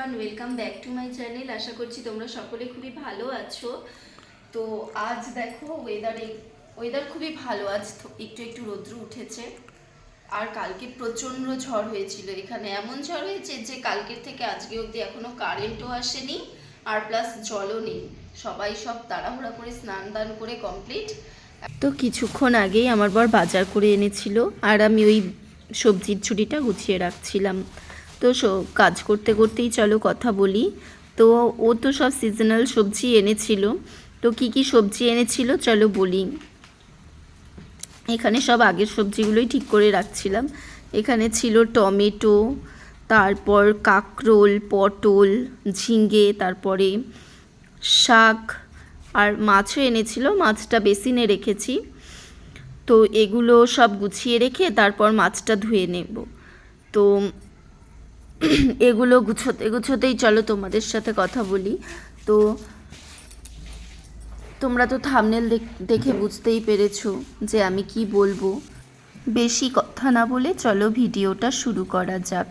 Everyone welcome back to my channel আশা করছি তোমরা সকলে খুবই ভালো আছো। তো আজ দেখো ওয়েদারে ওয়েদার খুবই ভালো, আজ একটু একটু রৌদ্র উঠেছে। আর কালকে প্রচণ্ড ঝড় হয়েছিল, এখানে এমন ঝড় হয়েছে যে কালকের থেকে আজকে অবধি এখনও কারেন্টও আসেনি, আর প্লাস জলও নেই। সবাই সব তাড়াহুড়া করে স্নান দান করে কমপ্লিট তো কিছুক্ষণ আগেই আমার বর বাজার করে এনেছিল, আর আমি ওই সবজির ছুটিটা গুছিয়ে রাখছিলাম। তো কাজ করতে করতেই চলো কথা বলি। তো ও তো সব সিজনাল সবজি এনেছিল। তো কি কি সবজি এনেছিল চলো বলি। এখানে সব আগের সবজিগুলোই ঠিক করে রাখছিলাম। এখানে ছিল টমেটো, তারপর কাকরোল, পটল ঝিঙ্গে তারপরে শাক, আর মাছও এনেছিল, মাছটা বেসিনে রেখেছি। তো এগুলো সব গুছিয়ে রেখে তারপর মাছটা ধুয়ে নেব। তো এগুলো গুছোতে গুছোতেই চলো তোমাদের সাথে কথা বলি। তো তোমরা তো থামনেল দেখে বুঝতেই পেরেছ যে আমি কি বলব। বেশি কথা না বলে চলো ভিডিওটা শুরু করা যাক।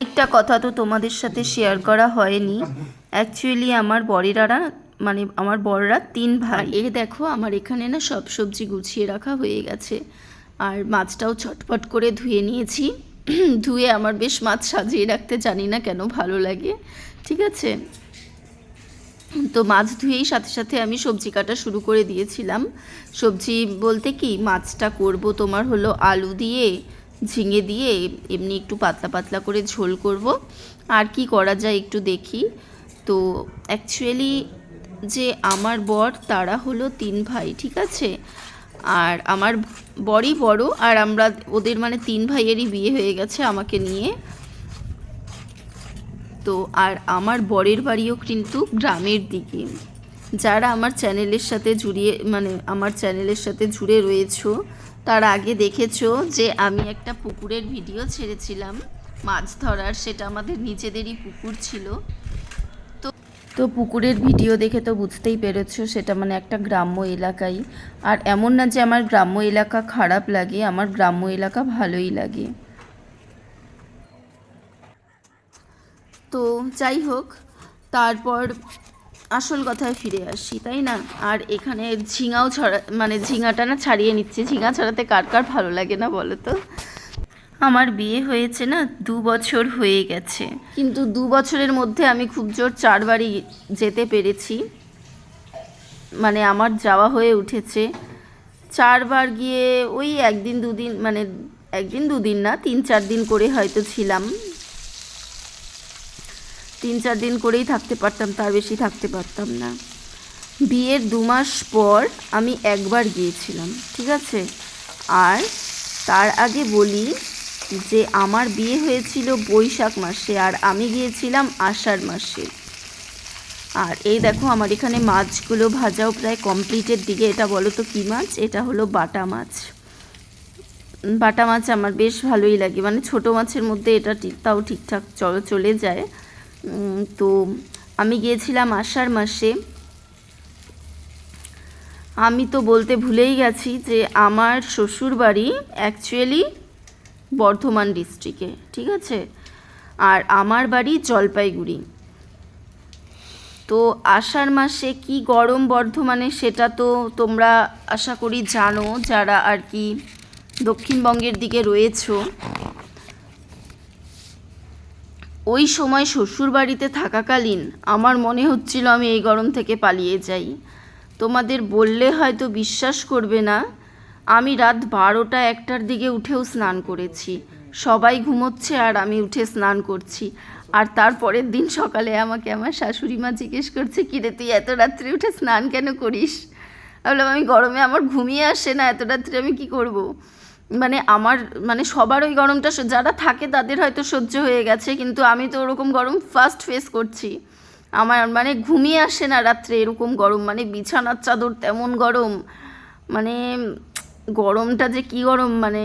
একটা কথা তো তোমাদের সাথে শেয়ার করা হয়নি। অ্যাকচুয়ালি আমার বরেরারা মানে আমার বড়রা তিন ভাই। এ দেখো আমার এখানে না সব সবজি গুছিয়ে রাখা হয়ে গেছে। আর মাছটাও ছটপট করে ধুয়ে নিয়েছি। ধুয়ে আমার বেশ মাছ সাজিয়ে রাখতে জানি না কেন ভালো লাগে। ঠিক আছে? তো মাছ ধুয়েই সাথে সাথে আমি সবজি কাটা শুরু করে দিয়েছিলাম। সবজি বলতে কি, মাছটা করব তোমার হলো আলু দিয়ে, ঝিঙে দিয়ে, এমনি একটু পাতলা পাতলা করে ঝোল করব। আর কি করা যায় একটু দেখি। তো অ্যাকচুয়ালি যে আমার বর, তারা হলো তিন ভাই, ঠিক আছে? আর আমার বরই বড়, আর আমরা ওদের মানে তিন ভাইয়েরই বিয়ে হয়ে গেছে আমাকে নিয়ে। তো আর আমার বরের বাড়িও কিন্তু গ্রামের দিকে। যারা আমার চ্যানেলের সাথে জুড়িয়ে মানে আমার চ্যানেলের সাথে জুড়ে রয়েছো, তার আগে দেখেছ যে আমি একটা পুকুরের ভিডিও ছেড়েছিলাম। মাছ ধরার, সেটা আমাদের নিজেদেরই পুকুর ছিল। তো পুকুরের ভিডিও দেখে তো বুঝতেই পেরেছ, সেটা মানে একটা গ্রাম্য এলাকাই। আর এমন না যে আমার গ্রাম্য এলাকা খারাপ লাগে, আমার গ্রাম্য এলাকা ভালোই লাগে। তো যাই হোক, তারপর আসল কথায় ফিরে আসি, তাই না? আর এখানে ঝিঙাও ছড়া মানে ঝিঙাটা না ছাড়িয়ে নিচ্ছে। ঝিঙা ছাড়াতে কার কার ভালো লাগে না বলো তো? আমার বিয়ে হয়েছে না দু বছর হয়ে গেছে। কিন্তু দু বছরের মধ্যে আমি খুব জোর চারবারই যেতে পেরেছি। মানে আমার যাওয়া হয়ে উঠেছে। চারবার গিয়ে ওই একদিন দুদিন মানে একদিন দুদিন না, তিন চার দিন করে হয়তো ছিলাম। তিন চার দিন করেই থাকতে পারতাম, তার বেশি থাকতে পারতাম না। বিয়ের দু মাস পর আমি একবার গিয়েছিলাম, ঠিক আছে? আর তার আগে বলি যে আমার বিয়ে হয়েছিল বৈশাখ মাসে আর আমি গিয়েছিলাম আষাঢ় মাসে। আর এই দেখো আমার এখানে মাছগুলো ভাজাও প্রায় কমপ্লিটের দিকে। এটা বলো তো কী মাছ? এটা হলো বাটা মাছ। বাটা মাছ আমার বেশ ভালোই লাগে। মানে ছোট মাছের মধ্যে এটা তাও ঠিকঠাক চল, চলে যায়। তো আমি গিয়েছিলাম আষাঢ় মাসে। আমি তো বলতে ভুলেই গেছি যে আমার শ্বশুর বাড়ি অ্যাকচুয়ালি বর্ধমান ডিস্ট্রিক্টে, ঠিক আছে? আর আমার বাড়ি জলপাইগুড়ি। তো আষাঢ় মাসে কি গরম বর্ধমানে সেটা তো তোমরা আশা করি জানো, যারা আর কি দক্ষিণবঙ্গের দিকে রয়েছো। ওই সময় শ্বশুর বাড়িতে থাকাকালীন আমার মনে হচ্ছিল আমি এই গরম থেকে পালিয়ে যাই। তোমাদের বললে হয়তো বিশ্বাস করবে না আমি রাত বারোটা একটার দিকে উঠেও স্নান করেছি। সবাই ঘুমোচ্ছে আর আমি উঠে স্নান করছি। আর তারপরের দিন সকালে আমাকে আমার শাশুড়ি মা জিজ্ঞেস করছে কিরে তুই এত রাত্রে উঠে স্নান কেন করিস? ভাবলাম আমি গরমে আমার ঘুমিয়ে আসে না, এত রাত্রে আমি কি করব। মানে আমার মানে সবার ওই গরমটা যারা থাকে তাদের হয়তো সহ্য হয়ে গেছে, কিন্তু আমি তো ওরকম গরম ফার্স্ট ফেস করছি। আমার মানে ঘুমিয়ে আসে না রাত্রে এরকম গরম মানে বিছানার চাদর তেমন গরম। মানে গরমটা যে কি গরম মানে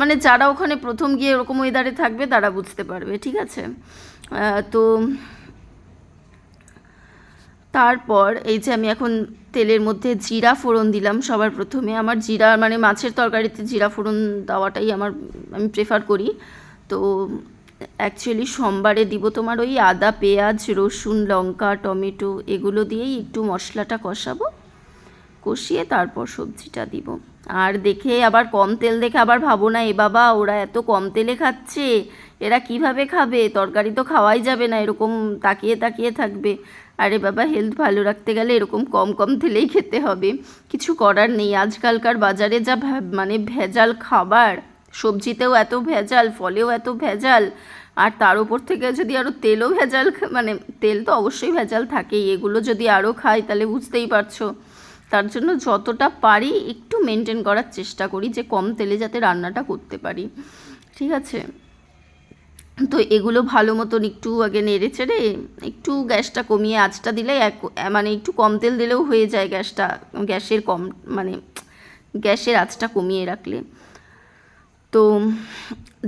মানে যারা ওখানে প্রথম গিয়ে ওরকম ওয়েদারে থাকবে তারা বুঝতে পারবে, ঠিক আছে? তো তারপর এই যে আমি এখন তেলের মধ্যে জিরা ফোড়ন দিলাম সবার প্রথমে। আমার জিরা মানে মাছের তরকারিতে জিরা ফোড়ন দেওয়াটাই আমার, আমি প্রেফার করি। তো অ্যাকচুয়ালি সোমবারে দিব তোমার ওই আদা, পেঁয়াজ, রসুন, লঙ্কা, টমেটো, এগুলো দিয়েই একটু মশলাটা কষাবো। কষিয়ে তারপর সবজিটা দিব। আর দেখে আবার কম তেল দেখে আবার ভাবো না, এ বাবা, ওরা এত কম তেলে খাচ্ছে, এরা কীভাবে খাবে? তরকারি তো খাওয়াই যাবে না, এরকম তাকিয়ে তাকিয়ে থাকবে। আরে বাবা হেলথ ভালো রাখতে গেলে এরকম কম কম তেলেই খেতে হবে। কিছু করার নেই, আজকালকার বাজারে যা মানে ভেজাল খাবার, সবজিতেও এত ভেজাল, ফলেও এত ভেজাল, আর তার উপর থেকে যদি আরও তেলও ভেজাল মানে তেল তো অবশ্যই ভেজাল থাকেই, এগুলো যদি আরও খাই তাহলে বুঝতেই পারছ। তার জন্য যতটা পারি একটু মেনটেন করার চেষ্টা করি যে কম তেলে যাতে রান্নাটা করতে পারি। ঠিক আছে? তো এগুলো ভালো মতন একটু আগে নেড়ে চেড়ে একটু গ্যাসটা কমিয়ে আঁচটা দিলে এক মানে একটু কম তেল দিলেও হয়ে যায় গ্যাসটা, গ্যাসের কম মানে গ্যাসের আঁচটা কমিয়ে রাখলে। তো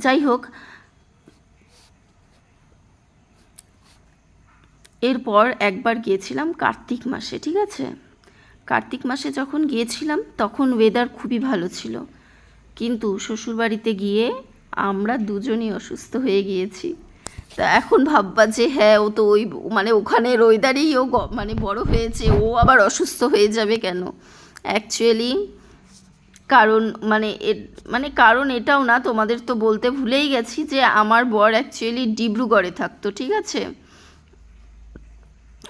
যাই হোক। এরপর একবার গিয়েছিলাম কার্তিক মাসে, ঠিক আছে? কার্তিক মাসে যখন গিয়েছিলাম, তখন ওয়েদার খুবই ভালো ছিল। কিন্তু শ্বশুরবাড়িতে গিয়ে আমরা দুজনই অসুস্থ হয়ে গিয়েছি। তা এখন ভাববা যে হ্যাঁ ও তো ওই মানে ওখানের ওয়েদারেই ও মানে বড় হয়েছে, ও আবার অসুস্থ হয়ে যাবে কেন? অ্যাকচুয়ালি কারণ মানে এ- মানে কারণ এটাও না, তোমাদের তো বলতে ভুলেই গেছি যে আমার বর অ্যাকচুয়ালি ডিব্রুগড়ে থাকতো, ঠিক আছে?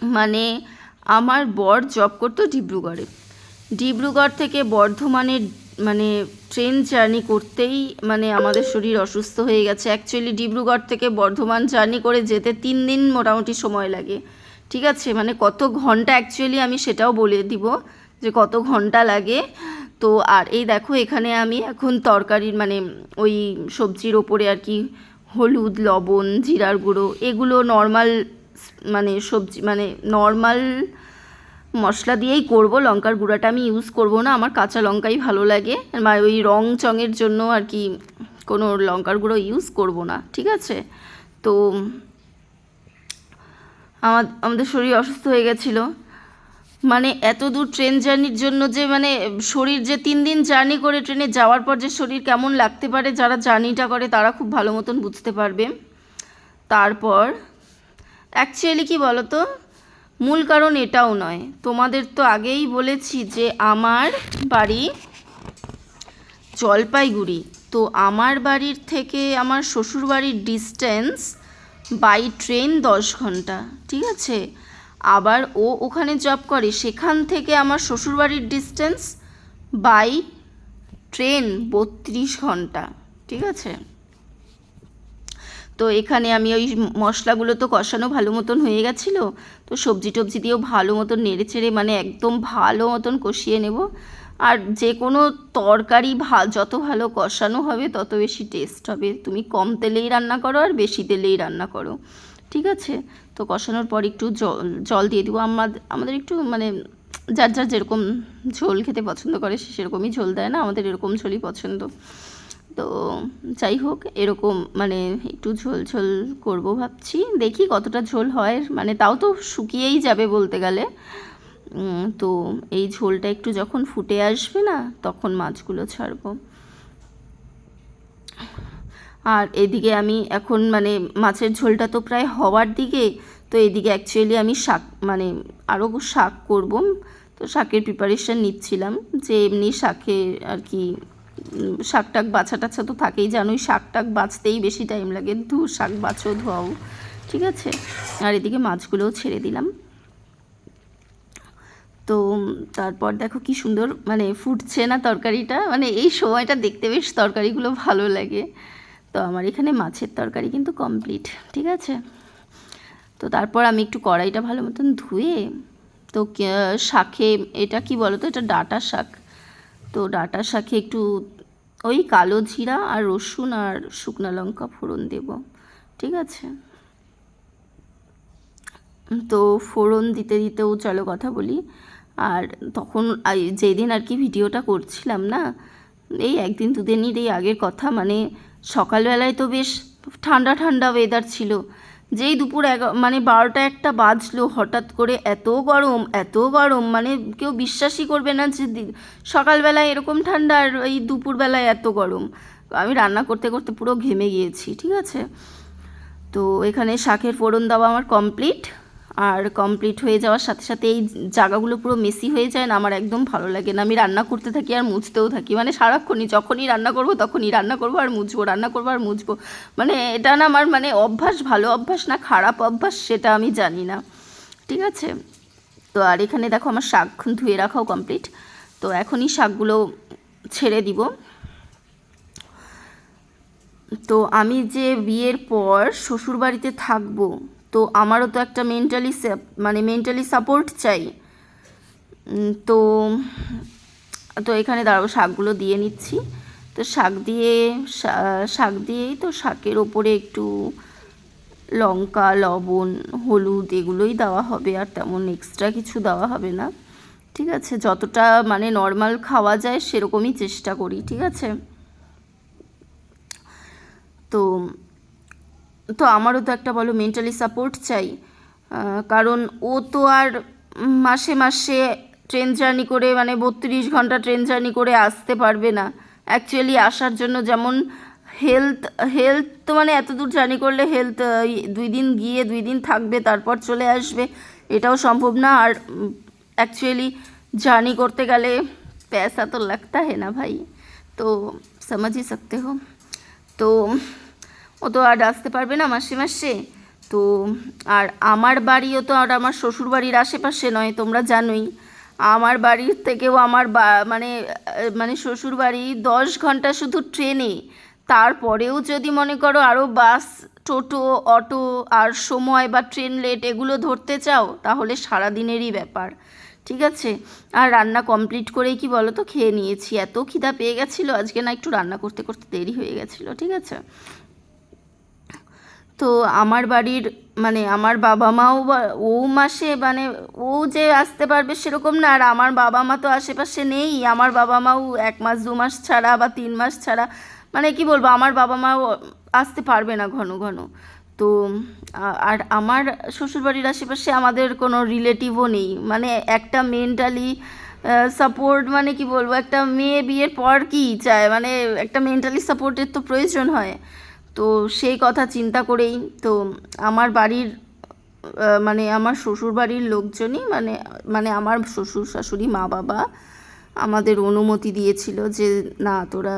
মানে আমার বর জব করতো ডিব্রুগড়ে। ডিব্রুগড় থেকে বর্ধমানে মানে ট্রেন জার্নি করতেই মানে আমাদের শরীর অসুস্থ হয়ে গেছে। অ্যাকচুয়ালি ডিব্রুগড় থেকে বর্ধমান জার্নি করে যেতে তিন দিন মোটামুটি সময় লাগে। ঠিক আছে? মানে কত ঘণ্টা অ্যাকচুয়ালি আমি সেটাও বলে দিব যে কত ঘণ্টা লাগে। তো, আর এই দেখো, এখানে আমি এখন তরকারির মানে ওই সবজির ওপরে আর কি হলুদ, লবণ, জিরার গুঁড়ো, এগুলো নর্মাল মানে সবজি মানে নর্মাল মশলা দিয়েই করব। লঙ্কার গুঁড়াটা আমি ইউজ করব না। আমার কাঁচা লঙ্কাই ভালো লাগে। ওই রং চঙের জন্য আর কি কোনো লঙ্কার গুঁড়ো ইউজ করব না, ঠিক আছে? তো আমার, আমাদের শরীর অসুস্থ হয়ে গেছিল। মানে এত দূর ট্রেন জার্নির জন্য যে মানে শরীর যে তিন দিন জার্নি করে ট্রেনে যাওয়ার পর যে শরীর কেমন লাগতে পারে, যারা জার্নিটা করে তারা খুব ভালো মতন বুঝতে পারবে। তারপর অ্যাকচুয়ালি কি বলো তো মূল কারণ এটাও নয়। তোমাদের তো আগেই বলেছি যে আমার বাড়ি জলপাইগুড়ি। তো আমার বাড়ির থেকে আমার শ্বশুর বাড়ির ডিস্টেন্স বাই ট্রেন দশ ঘণ্টা, ঠিক আছে? আবার ও ওখানে জব করে। সেখান থেকে আমার শ্বশুর বাড়ির ডিস্টেন্স বাই ট্রেন বত্রিশ ঘণ্টা, ঠিক আছে? তো এখানে আমি ওই মশলাগুলো তো কষানো ভালো মতন হয়ে গেছিল, তো সবজি টবজি দিয়েও ভালো মতন নেড়ে চেড়ে মানে একদম ভালো মতন কষিয়ে নেব। আর যে কোনো তরকারি ভা, যত ভালো কষানো হবে তত বেশি টেস্ট হবে। তুমি কম তেলেই রান্না করো আর বেশি তেলেই রান্না করো। ঠিক আছে? তো কষানোর পর একটু জল জল দিয়ে দেবো। আমাদের আমাদের একটু মানে যার যার যেরকম ঝোল খেতে পছন্দ করে সে সেরকমই ঝোল দেয় না? আমাদের এরকম ঝোলই পছন্দ। তো যাই হোক, এরকম মানে একটু ঝোল ঝোল করব ভাবছি। দেখি কতটা ঝোল হয় মানে তাও তো শুকিয়েই যাবে বলতে গেলে। তো এই ঝোলটা একটু যখন ফুটে আসবে না, তখন মাছগুলো ছাড়বো। আর এদিকে আমি এখন মানে মাছের ঝোলটা তো প্রায় হওয়ার দিকে, তো এদিকে অ্যাকচুয়ালি আমি শাক মানে আরও শাক করব। তো শাকের প্রিপারেশান নিচ্ছিলাম, যে এমনি শাকে আর কি শাক টাক বাছা টাছা তো থাকেই জানোই শাক টাক বাছতেই বেশি টাইম লাগে। ধু, শাক বাছো, ধোয়াও, ঠিক আছে? আর এদিকে মাছগুলোও ছেড়ে দিলাম। তো তারপর দেখো কি সুন্দর মানে ফুটছে না তরকারিটা? মানে এই সময়টা দেখতে বেশ তরকারিগুলো ভালো লাগে। তো আমার এখানে মাছের তরকারি কিন্তু কমপ্লিট ঠিক আছে? তো তারপর আমি একটু কড়াইটা ভালো মতন ধুয়ে, তো শাকে, এটা কি বলো তো এটা ডাটা শাক। তো ডাটা শাকে একটু ওই কালো জিরা আর রসুন আর শুকনো লঙ্কা ফোড়ন দেব, ঠিক আছে? তো ফোড়ন দিতে দিতেও চলো কথা বলি। আর তখন যেদিন আর কি ভিডিওটা করছিলাম না, এই একদিন দুদিনের এই আগের কথা মানে সকালবেলায় তো বেশ ঠান্ডা ঠান্ডা ওয়েদার ছিল। যেই দুপুর মানে বারোটা একটা বাজলো হঠাৎ করে এত গরম এত গরম মানে কেউ বিশ্বাসই করবে না যে সকালবেলায় এরকম ঠান্ডা আর এই দুপুরবেলায় এত গরম। আমি রান্না করতে করতে পুরো ঘেমে গিয়েছি, ঠিক আছে? তো এখানে শাকের ফোড়ন দেওয়া আমার কমপ্লিট আর কমপ্লিট হয়ে যাওয়ার সাথে সাথে এই জায়গাগুলো পুরো মেসি হয়ে যায় না, আমার একদম ভালো লাগে না। আমি রান্না করতে থাকি আর মুছতেও থাকি। মানে সারাক্ষণই যখনই রান্না করব তখনই রান্না করব আর মুছবো, রান্না করব আর মুছবো। মানে এটা না আমার মানে অভ্যাস, ভালো অভ্যাস না খারাপ অভ্যাস সেটা আমি জানি না। ঠিক আছে? তো আর এখানে দেখো আমার শাক ধুয়ে রাখাও কমপ্লিট তো এখনই শাকগুলো ছেড়ে দিব। তো আমি যে বিয়ের পর শ্বশুরবাড়িতে থাকব তো আমারও তো একটা মেন্টালি মানে মেন্টালি সাপোর্ট চাই। তো তো এখানে দাঁড়াবো শাকগুলো দিয়ে নিচ্ছি। তো শাক দিয়ে শাক দিয়েই তো শাকের ওপরে একটু লঙ্কা, লবণ, হলুদ এগুলোই দেওয়া হবে, আর তেমন এক্সট্রা কিছু দেওয়া হবে না। ঠিক আছে, যতটা মানে নর্মাল খাওয়া যায় সেরকমই চেষ্টা করি, ঠিক আছে? তো তো আমারও তো একটা বলো মেন্টালি সাপোর্ট চাই আহ, কারণ ও তো আর মাসে মাসে ট্রেন জার্নি করে মানে বত্রিশ ঘন্টা ট্রেন জার্নি করে আসতে পারবে না অ্যাকচুয়ালি আসার জন্য যেমন হেলথ হেলথ তো মানে এত দূর জার্নি করলে হেলথ দুই দিন গিয়ে দুই দিন থাকবে তারপর চলে আসবে এটাও সম্ভব না আর অ্যাকচুয়ালি জার্নি করতে গেলে पैसा तो लगता है ना भाई तो समझ ही सकते हो তো ও তো আর আসতে পারবে না মাসে মাসে। তো আর আমার বাড়িও তো আর আমার শ্বশুর বাড়ির আশেপাশে নয়, তোমরা জানোই। আমার বাড়ির থেকেও আমার বা মানে মানে শ্বশুর বাড়ি দশ ঘণ্টা শুধু ট্রেনে। তারপরেও যদি মনে করো আরও বাস, টোটো, অটো আর সময় বা ট্রেন লেট এগুলো ধরতে চাও, তাহলে সারা দিনেরই ব্যাপার। ঠিক আছে? আর রান্না কমপ্লিট করেই কি বলো তো খেয়ে নিয়েছি। এত খিদা পেয়ে গেছিল, আজকে না একটু রান্না করতে করতে দেরি হয়ে গেছিল। ঠিক আছে? তো আমার বাড়ির মানে আমার বাবা মাও ও মাসে মানে ও যে আসতে পারবে সেরকম না, আর আমার বাবা মা তো আশেপাশে নেই। আমার বাবা মাও এক মাস, দু মাস ছাড়া বা তিন মাস ছাড়া মানে কি বলব, আমার বাবা মাও আসতে পারবে না ঘন ঘন। তো আর আমার শ্বশুরবাড়ির আশেপাশে আমাদের কোনো রিলেটিভও নেই। মানে একটা মেন্টালি সাপোর্ট মানে কি বলব, একটা মেয়ে বিয়ের পর কি চায়? মানে একটা মেন্টালি সাপোর্টের তো প্রয়োজন হয়। তো সেই কথা চিন্তা করেই তো আমার বাড়ির মানে আমার শ্বশুর বাড়ির লোকজনই মানে মানে আমার শ্বশুর শাশুড়ি মা বাবা আমাদের অনুমতি দিয়েছিল যে না, তোরা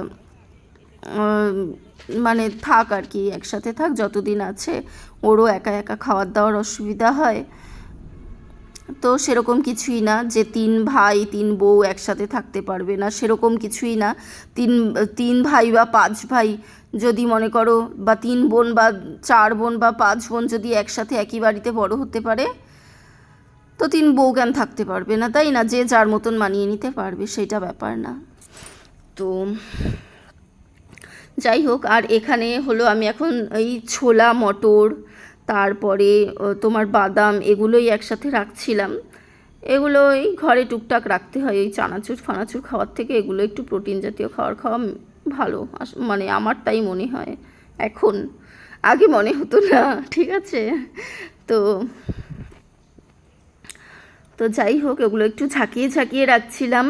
মানে থাক আর কি, একসাথে থাক, যতদিন আছে, ওরও একা একা খাওয়ার দাওয়ার অসুবিধা হয়। তো সেরকম কিছুই না যে তিন ভাই, তিন বউ একসাথে থাকতে পারবে না। সেরকম কিছুই না। তিন তিন ভাই বা পাঁচ ভাই যদি মনে করো বা তিন বোন বা চার বোন বা পাঁচ বোন যদি একসাথে একই বাড়িতে বড় হতে পারে, তো তিন বউ কেন থাকতে পারবে না? তাই না? যে যার মতন মানিয়ে নিতে পারবে, সেটা ব্যাপার না। তো যাই হোক, আর এখানে হলো আমি এখন এই ছোলা, মটর তারপরে তোমার বাদাম এগুলোই একসাথে রাখছিলাম। এগুলো এই ঘরে টুকটাক রাখতে হয়। এই চানাচুর, ফানাচুর খাওয়ার থেকে এগুলো একটু প্রোটিন জাতীয় খাবার খাওয়া ভালো। মানে আমার তাই মনে হয় এখন। আগে মনে হতো না, ঠিক আছে? তো তো যাই হোক, এগুলো একটু ঝাঁকিয়ে ঝাঁকিয়ে রাখছিলাম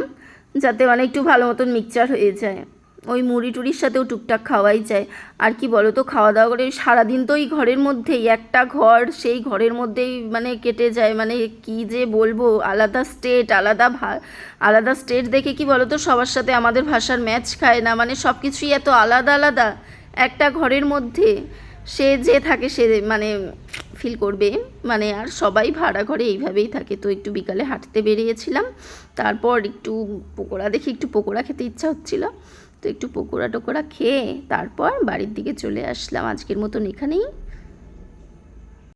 যাতে মানে একটু ভালো মতন মিক্সচার হয়ে যায়। ওই মুড়ি টুড়ির সাথেও টুকটাক খাওয়াই যায়। আর কি বলো তো খাওয়া দাওয়া করে সারাদিন তো ওই ঘরের মধ্যেই, একটা ঘর সেই ঘরের মধ্যেই মানে কেটে যায়। মানে কি যে বলব, আলাদা স্টেট আলাদা আলাদা স্টেট দেখে কি বলো তো সবার সাথে আমাদের ভাষার ম্যাচ খায় না। মানে সব কিছুই এত আলাদা আলাদা। একটা ঘরের মধ্যে সে যে থাকে, সে মানে ফিল করবে। মানে আর সবাই ভাড়া ঘরে এইভাবেই থাকে। তো একটু বিকালে হাঁটতে বেরিয়েছিলাম। তারপর একটু পকোড়া দেখি, একটু পকোড়া খেতে ইচ্ছা হচ্ছিল। তো একটু পকোড়া টকোড়া খেয়ে তারপর বাড়ির দিকে চলে আসলাম। আজকের মতন এখানেই।